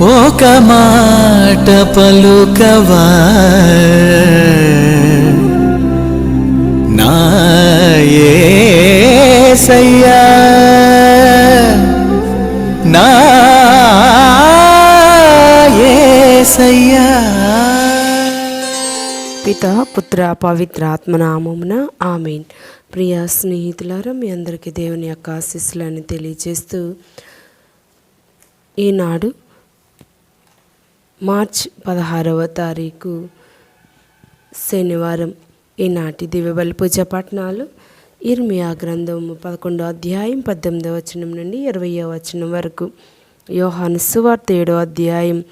ఒక మాట పలుకవా? నాయసయ్యా నాయసయ్యా నా పిత పుత్ర పవిత్ర ఆత్మనామమున ఆమెన్. ప్రియ స్నేహితులారా మీ అందరికీ దేవుని యొక్క ఆశీస్సులను తెలియజేస్తూ ఈనాడు మార్చ్ పదహారవ తారీఖు శనివారం ఈనాటి దివ్యబలి పూజ పట్టణాలు. ఇర్మియా గ్రంథము పదకొండో అధ్యాయం పద్దెనిమిదవ వచనం నుండి ఇరవయో వచనం వరకు. యోహాను సువార్త ఏడో అధ్యాయం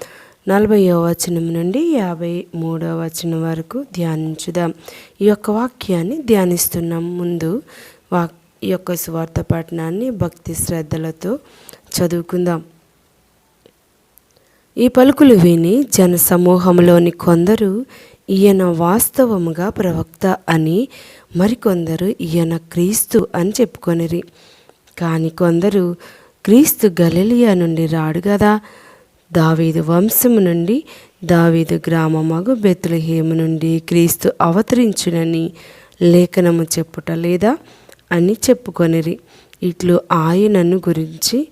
నలభయో వచనం నుండి యాభై మూడవ వచనం వరకు ధ్యానించుదాం. ఈ యొక్క వాక్యాన్ని ధ్యానిస్తున్నాం. ముందు వాక్ ఈ యొక్క సువార్త పట్టణాన్ని భక్తి శ్రద్ధలతో చదువుకుందాం. ఈ పలుకులు విని జన సమూహంలోని కొందరు ఈయన వాస్తవముగా ప్రవక్త అని మరికొందరు ఈయన క్రీస్తు అని చెప్పుకొనిరి. కానీ కొందరు క్రీస్తు గలిలియా నుండి రాడు కదా దావీదు వంశము నుండి దావీదు గ్రామమగు బెత్లహేము నుండి క్రీస్తు అవతరించునని లేఖనము చెప్పుట లేదా అని చెప్పుకొనిరి. ఇట్లు ఆయనను గురించి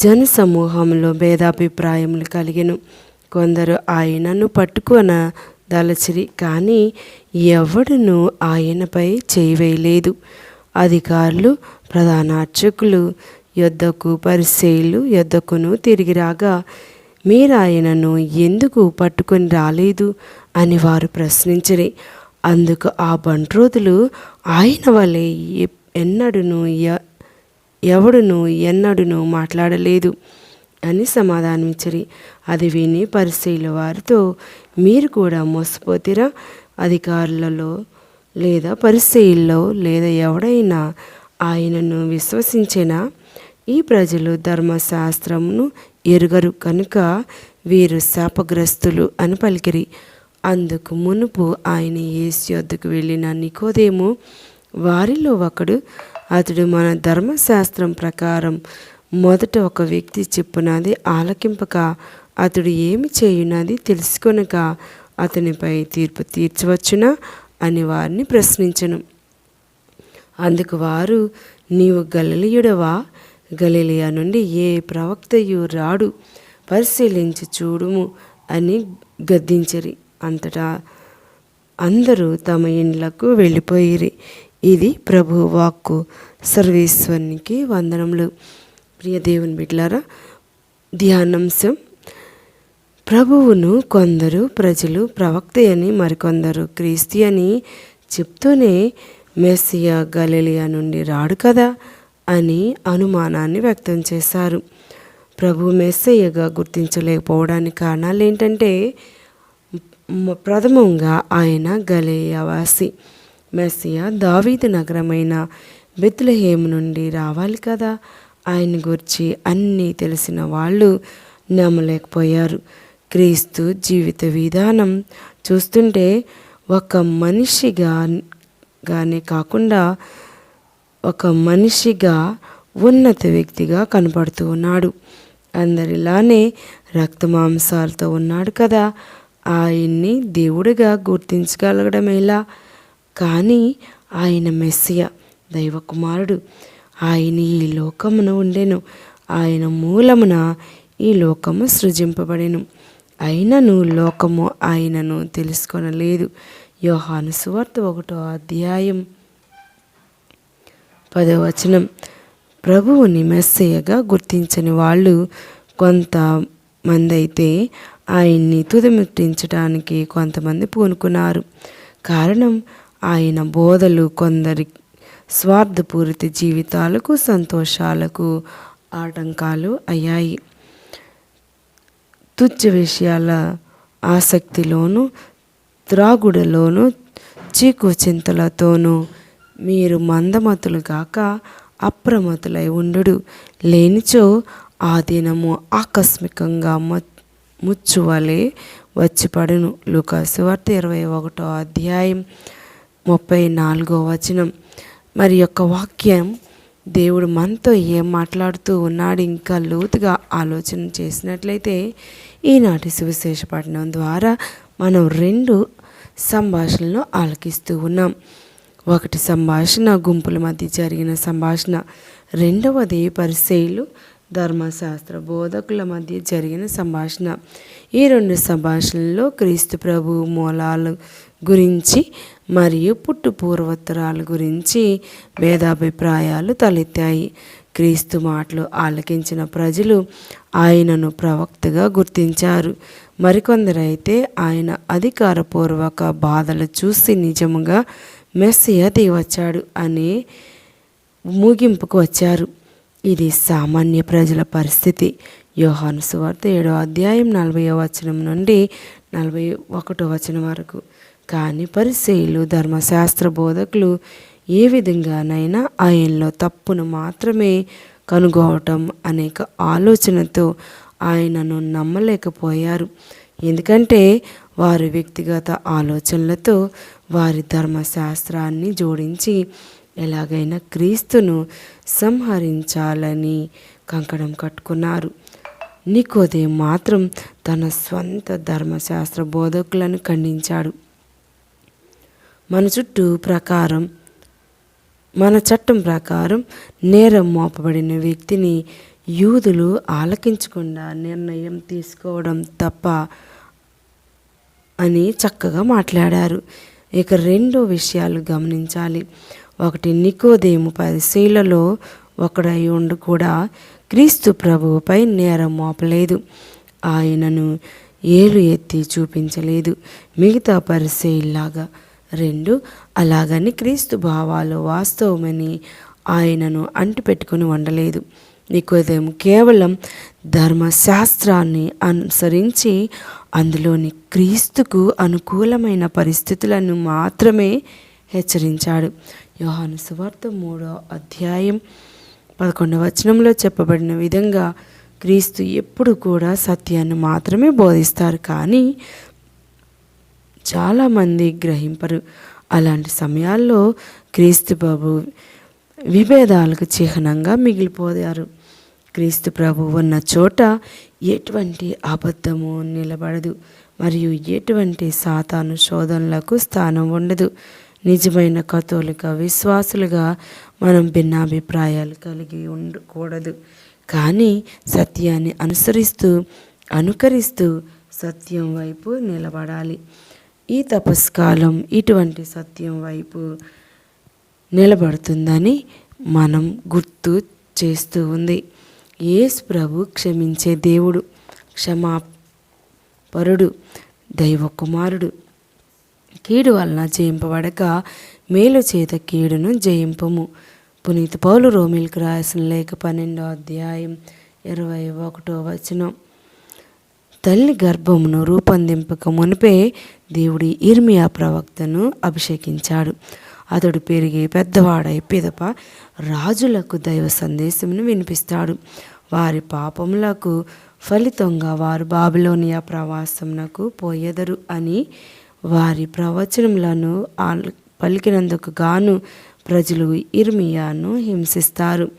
జన సమూహంలో భేదాభిప్రాయములు కలిగెను. కొందరు ఆయనను పట్టుకొన దలచిరి కానీ ఎవడును ఆయనపై చేయవేయలేదు. అధికారులు ప్రధాన అర్చకులు యొద్దకు పరిశైలు యొద్దకును తిరిగి రాగా మీరు ఆయనను ఎందుకు పట్టుకొని రాలేదు? అని వారు ప్రశ్నించరి. అందుకు ఆ బంట్రోతులు ఆయన వలె ఎ- ఎన్నడును ఎవడును ఎన్నడును మాట్లాడలేదు అని సమాధానమిచ్చరి అది విని పరిశీల వారితో మీరు కూడా మోసపోతిరా? అధికారులలో లేదా పరిశీల్లో లేదా ఎవడైనా ఆయనను విశ్వసించినా? ఈ ప్రజలు ధర్మశాస్త్రమును ఎరుగరు కనుక వీరు శాపగ్రస్తులు అని పలికిరి. అందుకు మునుపు ఆయన యేసు వద్దకు వెళ్ళిన నికోదేము వారిలో ఒకడు అతడు మన ధర్మశాస్త్రం ప్రకారం మొదట ఒక వ్యక్తి చెప్పునది ఆలకింపక అతడు ఏమి చేయునది తెలుసుకొనక అతనిపై తీర్పు తీర్చవచ్చునా అని వారిని ప్రశ్నించను. అందుకు వారు నీవు గలలియుడవా? గలిలియా నుండి ఏ ప్రవక్తయు రాడు? పరిశీలించి చూడుము అని గద్దించరి. అంతటా అందరూ తమ ఇండ్లకు వెళ్ళిపోయిరి. ఇది ప్రభు వాక్కు సర్వేశ్వరునికి వందనములు. ప్రియ దేవుని బిడ్లారా ధ్యానాంశం. ప్రభువును కొందరు ప్రజలు ప్రవక్త అని మరికొందరు క్రీస్తు అని చెప్తూనే మెస్సియా గలిలియా నుండి రాడు కదా అని అనుమానాన్ని వ్యక్తం చేశారు. ప్రభు మెస్సయ్యగా గుర్తించలేకపోవడానికి కారణాలు ఏంటంటే ప్రథమంగా ఆయన గలేయవాసి మెస్సియా దావీదు నగరమైన బెత్లహేము నుండి రావాలి కదా? ఆయన గురించి అన్నీ తెలిసిన వాళ్ళు నమ్మలేకపోయారు. క్రీస్తు జీవిత విధానం చూస్తుంటే ఒక మనిషిగా గానే కాకుండా ఒక మనిషిగా ఉన్నత వ్యక్తిగా కనపడుతూ ఉన్నాడు. అందరిలానే రక్తమాంసాలతో ఉన్నాడు కదా? ఆయన్ని దేవుడిగా గుర్తించగలగడం ఎలా కానీ ఆయన మెస్సియ దైవకుమారుడు. ఆయన ఈ లోకమున ఉండెను. ఆయన మూలమున ఈ లోకము సృజింపబడెను. అయినను లోకము ఆయనను తెలుసుకొనలేదు. యోహాను సువార్త ఒకటో అధ్యాయం పదవచనం ప్రభువుని మెస్సయ్యగా గుర్తించని వాళ్ళు కొంతమంది అయితే ఆయన్ని తుదిముట్టించడానికి కొంతమంది పూనుకున్నారు. కారణం ఆయన బోధలు కొందరి స్వార్థపూరిత జీవితాలకు సంతోషాలకు ఆటంకాలు అయ్యాయి. తుచ్చ విషయాల ఆసక్తిలోను త్రాగుడలోనూ చీకు చింతలతోనూ మీరు మందమతులు గాక అప్రమతులై ఉండు లేనిచో ఆ దినము ఆకస్మికంగా ముచ్చువలే వచ్చిపడును. లుకాసు వార్త ఇరవై ఒకటో అధ్యాయం. ముప్పై నాలుగో వచనం. మరి యొక్క వాక్యం దేవుడు మనతో ఏం మాట్లాడుతూ ఉన్నాడు ఇంకా లోతుగా ఆలోచన చేసినట్లయితే ఈనాటి సువిశేష పఠనం ద్వారా మనం రెండు సంభాషణలను ఆలకిస్తూ ఉన్నాం. ఒకటి సంభాషణ గుంపుల మధ్య జరిగిన సంభాషణ. రెండవది పరిశైలు ధర్మశాస్త్ర బోధకుల మధ్య జరిగిన సంభాషణ. ఈ రెండు సంభాషణల్లో క్రీస్తు ప్రభు మూలాలు గురించి మరియు పుట్టు పూర్వోత్తరాల గురించి భేదాభిప్రాయాలు తలెత్తాయి. క్రీస్తు మాటలు ఆలకించిన ప్రజలు ఆయనను ప్రవక్తగా గుర్తించారు. మరికొందరైతే ఆయన అధికారపూర్వక బాధలు చూసి నిజముగా మెస్సియా వచ్చాడు అనే ముగింపుకు వచ్చారు. ఇది సామాన్య ప్రజల పరిస్థితి. యోహాను సువార్త ఏడో అధ్యాయం నలభై వచనం నుండి నలభై ఒకటో వచనం వరకు. కానీ పరిశైలు ధర్మశాస్త్ర బోధకులు ఏ విధంగానైనా ఆయనలో తప్పును మాత్రమే కనుగోవటం అనేక ఆలోచనతో ఆయనను నమ్మలేకపోయారు. ఎందుకంటే వారి వ్యక్తిగత ఆలోచనలతో వారి ధర్మశాస్త్రాన్ని జోడించి ఎలాగైనా క్రీస్తును సంహరించాలని కంకణం కట్టుకున్నారు. నికోదే మాత్రం తన స్వంత ధర్మశాస్త్ర బోధకులను ఖండించాడు. మన చుట్టూ ప్రకారం మన చట్టం ప్రకారం నేరం మోపబడిన వ్యక్తిని యూదులు ఆలకించకుండా నిర్ణయం తీసుకోవడం తప్ప అని చక్కగా మాట్లాడారు. ఇక రెండో విషయాలు గమనించాలి. ఒకటి నికోదేము పరిశీలలో ఒకడై ఉండి కూడా క్రీస్తు ప్రభువుపై నేరం మోపలేదు. ఆయనను ఏలు ఎత్తి చూపించలేదు. మిగతా పరిశీలాగా రెండు అలాగని క్రీస్తు భావాలు వాస్తవమని ఆయనను అంటిపెట్టుకుని ఉండలేదు. నికోదేము కేవలం ధర్మశాస్త్రాన్ని అనుసరించి అందులోని క్రీస్తుకు అనుకూలమైన పరిస్థితులను మాత్రమే హెచ్చరించాడు. యోహాను సువార్త మూడో అధ్యాయం పదకొండవ వచనంలో చెప్పబడిన విధంగా క్రీస్తు ఎప్పుడు కూడా సత్యాన్ని మాత్రమే బోధిస్తారు. కానీ చాలామంది గ్రహింపరు. అలాంటి సమయాల్లో క్రీస్తు ప్రభు విభేదాలకు చిహ్నంగా మిగిలిపోయారు. క్రీస్తు ప్రభు ఉన్న చోట ఎటువంటి అబద్ధము నిలబడదు. మరియు ఎటువంటి సాతాను శోధనలకు స్థానం ఉండదు. నిజమైన కథోలిక విశ్వాసులుగా మనం భిన్నాభిప్రాయాలు కలిగి ఉండకూడదు. కానీ సత్యాన్ని అనుసరిస్తూ అనుకరిస్తూ సత్యం వైపు నిలబడాలి. ఈ తపస్కాలం ఇటువంటి సత్యం వైపు నిలబడుతుందని మనం గుర్తు చేస్తూ ఉంది. యేసు ప్రభు క్షమించే దేవుడు క్షమాపరుడు దైవ కుమారుడు కీడు వలన జయింపబడక మేలు చేత కీడును జయింపము. పునీత పౌలు రోమిల్కి రాసిన లేఖ పన్నెండో అధ్యాయం ఇరవై ఒకటో వచనం. తల్లి గర్భమును రూపొందింపక మునిపే దేవుడి ఇర్మియా ప్రవక్తను అభిషేకించాడు. అతడు పెరిగి పెద్దవాడై పిదప రాజులకు దైవ సందేశమును వినిపిస్తాడు. వారి పాపములకు ఫలితంగా వారు బాబిలోనియా ప్రవాసమునకు పోయెదరు అని వారి ప్రవచనములను పలికినందుకు గాను ప్రజలు ఇర్మియాను హింసిస్తారు.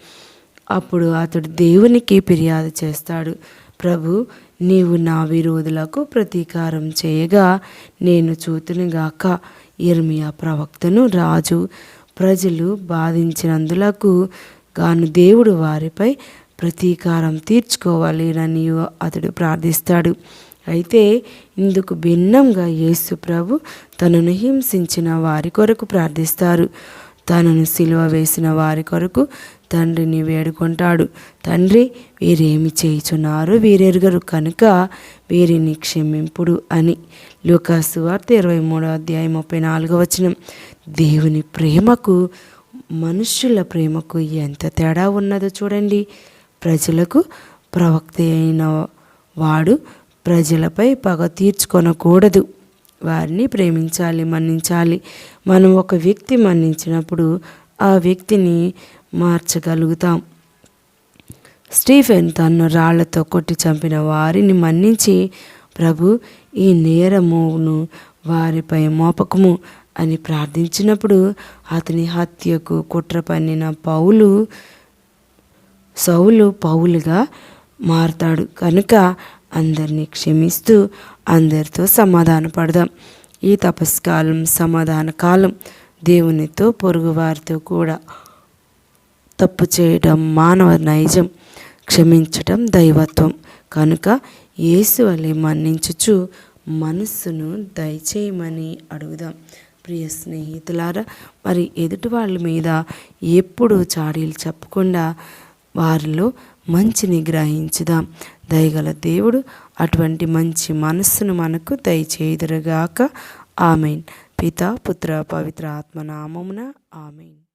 అప్పుడు అతడు దేవునికి ఫిర్యాదు చేస్తాడు. ప్రభు నీవు నా విరోధులకు ప్రతీకారం చేయగా నేను చూతునిగాక ఇర్మియా ప్రవక్తను రాజు ప్రజలు బాధించినందులకు గాను దేవుడు వారిపై ప్రతీకారం తీర్చుకోవాలినని అతడు ప్రార్థిస్తాడు. అయితే ఇందుకు భిన్నంగా యేసు ప్రభు తనను హింసించిన వారి కొరకు ప్రార్థిస్తారు. తనను సిలువ వేసిన వారి కొరకు తండ్రిని వేడుకుంటాడు. తండ్రి వీరేమి చేయుచున్నారో? వీరెరుగరు కనుక వీరిని క్షమింపుడు అని. లూకాసు వార్త ఇరవై మూడో అధ్యాయం ముప్పై నాలుగో వచనం. దేవుని ప్రేమకు మనుష్యుల ప్రేమకు ఎంత తేడా ఉన్నదో చూడండి. ప్రజలకు ప్రవక్త అయిన వాడు ప్రజలపై పగ తీర్చుకొనకూడదు. వారిని ప్రేమించాలి మన్నించాలి. మనం ఒక వ్యక్తి మన్నించినప్పుడు ఆ వ్యక్తిని మార్చగలుగుతాం. స్టీఫెన్ తన్ను రాళ్ళతో కొట్టి చంపిన వారిని మన్నించి ప్రభు ఈ నేరమును వారిపై మోపకము అని ప్రార్థించినప్పుడు అతని హత్యకు కుట్ర పన్నిన పౌలు సౌలు పౌలుగా మారుతాడు. కనుక అందరినీ క్షమిస్తూ అందరితో సమాధాన పడదాం. ఈ తపస్కాలం సమాధాన కాలం దేవునితో పొరుగువారితో కూడా తప్పు చేయడం మానవ నైజం. క్షమించటం దైవత్వం. కనుక యేసు వలె మన్నించుచు మనస్సును దయచేయమని అడుగుదాం. ప్రియ స్నేహితులారా మరి ఎదుటి వాళ్ళ మీద ఎప్పుడు చాడీలు చెప్పకుండా వారిలో మంచిని గ్రహించుదాం దయగల దేవుడు అటువంటి మంచి మనస్సును మనకు దయచేయుదురుగాక. ఆమెన్. పిత పుత్ర పవిత్ర ఆత్మ నామమున ఆమెన్.